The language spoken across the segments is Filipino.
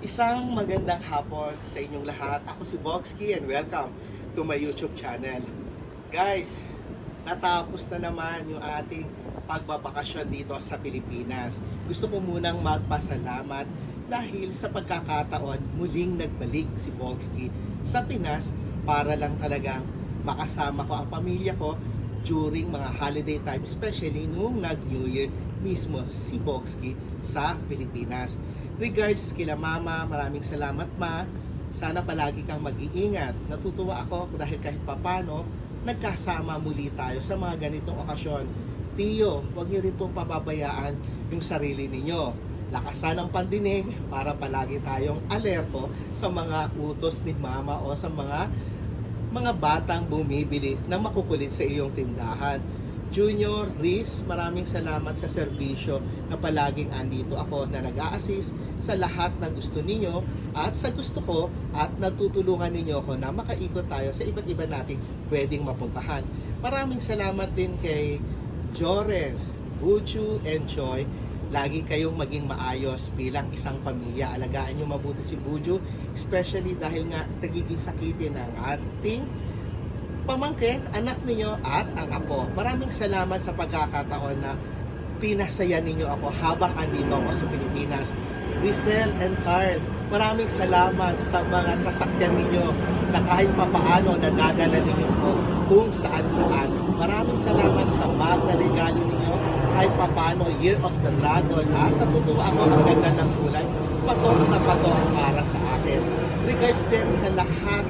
Isang magandang hapon sa inyong lahat. Ako si Boxky and welcome to my YouTube channel. Guys, natapos na naman yung ating pagbabakasyon dito sa Pilipinas. Gusto ko munang magpasalamat dahil sa pagkakataon muling nagbalik si Boxky sa Pinas para lang talagang makasama ko ang pamilya ko during mga holiday time, especially nung nag-New Year mismo si Boxky sa Pilipinas. Regards kila Mama, maraming salamat Ma. Sana palagi kang mag-iingat. Natutuwa ako dahil kahit papano, nagkasama muli tayo sa mga ganitong okasyon. Tiyo, huwag niyo rin pong papabayaan yung sarili ninyo. Lakasan ang pandinig para palagi tayong alerto sa mga utos ni Mama o sa mga mga batang bumibili na makukulit sa iyong tindahan. Junior, Riz, maraming salamat sa serbisyo na palaging andito ako na nag-a-assist sa lahat ng gusto ninyo at sa gusto ko at nagtutulungan ninyo ako na makaikot tayo sa iba't iba nating pwedeng mapuntahan. Maraming salamat din kay Jorens, Buchu, and Choi. Lagi kayong maging maayos bilang isang pamilya. Alagaan nyo mabuti si Buju, especially dahil nga nagiging sakitin ng ating pamangkin, anak ninyo at ang apo. Maraming salamat sa pagkakataon na pinasaya ninyo ako habang andito ako sa Pilipinas. Rizel and Carl, maraming salamat sa mga sasakyan ninyo na kahit papaano nadadala ninyo ako kung saan saan. Maraming salamat sa mag na regalo ninyo kahit papaano Year of the Dragon at natutuwa ako ang ganda ng kulay patok na patok para sa akin. Regards din sa lahat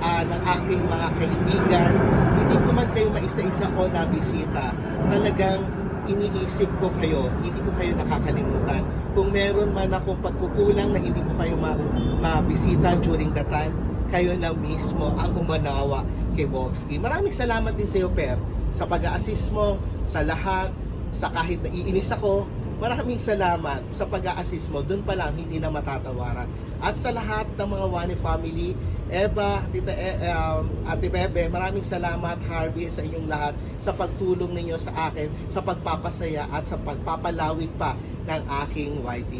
ah, ng aking mga kaibigan, hindi ko man kayo maisa-isa o nabisita. Talagang iniisip ko kayo, hindi ko kayo nakakalimutan. Kung meron man akong pagkukulang na hindi ko kayo ma mabisita during the time, kayo na mismo ang umanawa kay Boxky. Maraming salamat din sa iyo, Per, sa pag-assist mo, sa lahat, sa kahit naiinis ako, maraming salamat sa pag-assist mo. Doon pa lang, hindi na matatawaran. At sa lahat ng mga Wani family, Eva, Tita e, um, Ate Bebe, maraming salamat Harvey sa inyong lahat sa pagtulong ninyo sa akin, sa pagpapasaya at sa pagpapalawig pa ng aking YT.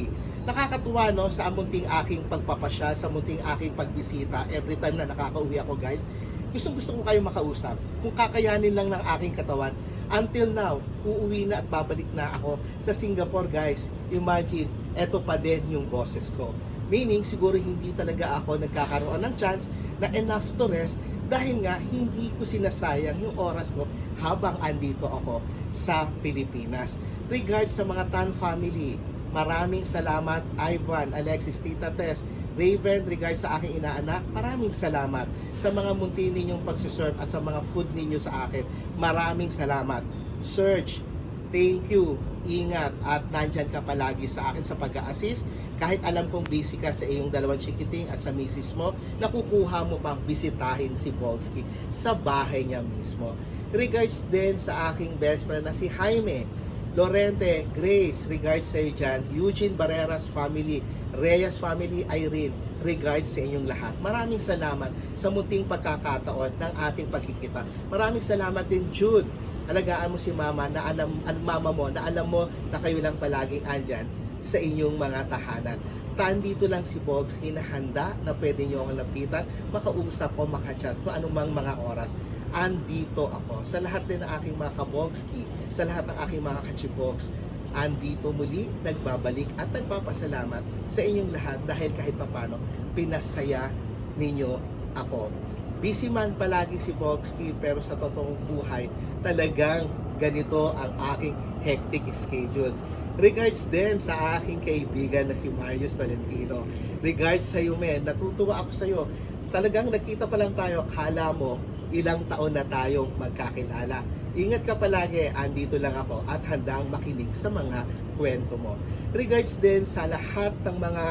Nakakatuwa no sa munting aking pagpapasyal, sa munting aking pagbisita every time na nakakauwi ako guys. Gustong gusto ko kayo makausap. Kung kakayanin lang ng aking katawan, until now, uuwi na at babalik na ako sa Singapore guys. Imagine, eto pa din yung boses ko. Meaning, siguro hindi talaga ako nagkakaroon ng chance na enough to rest dahil nga hindi ko sinasayang yung oras ko habang andito ako sa Pilipinas. Regards sa mga Tan family, maraming salamat Ivan, Alexis, Tita Tess, Raven, regards sa aking inaanak, maraming salamat sa mga munti ninyong pagsuserve at sa mga food ninyo sa akin. Maraming salamat. Serge, thank you. Ingat at nandyan ka palagi sa akin sa pag-assist. Kahit alam kong busy ka sa iyong dalawang chikiting at sa misis mo, nakukuha mo pang bisitahin si Volsky sa bahay niya mismo. Regards din sa aking best friend na si Jaime. Lorente, Grace, regards sa iyo dyan. Eugene Barreras family, Reyes family, Irene, regards sa inyong lahat. Maraming salamat sa munting pagkakataon ng ating pagkikita. Maraming salamat din, Jude. Alagaan mo si mama na alam, mama mo na alam mo na kayo lang palaging andyan sa inyong mga tahanan. Tandito lang si Bogsky na handa na pwede nyo akong lapitan, makausap o makachat kung anumang mga oras andito ako. Sa lahat din ng aking mga kabogski, sa lahat ng aking mga kachiboks, andito muli, nagbabalik at nagpapasalamat sa inyong lahat dahil kahit papano, pinasaya ninyo ako. Busy man palagi si Bogsky pero sa totoong buhay, talagang ganito ang aking hectic schedule. Regards din sa aking kaibigan na si Marius Tolentino. Regards sa iyo, men. Natutuwa ako sa iyo. Talagang nakita pa lang tayo, kala mo, ilang taon na tayong magkakilala. Ingat ka palagi, andito lang ako at handang makinig sa mga kwento mo. Regards din sa lahat ng mga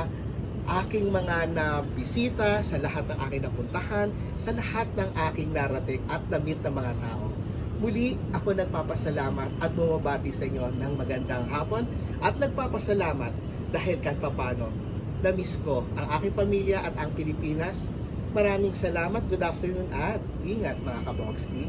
aking mga nabisita, sa lahat ng aking napuntahan, sa lahat ng aking narating at na-meet ng mga tao. Muli, ako nagpapasalamat at bumabati sa inyo ng magandang hapon at nagpapasalamat dahil kahit papano, na-miss ko ang aking pamilya at ang Pilipinas. Maraming salamat, good afternoon at ingat mga kabogski.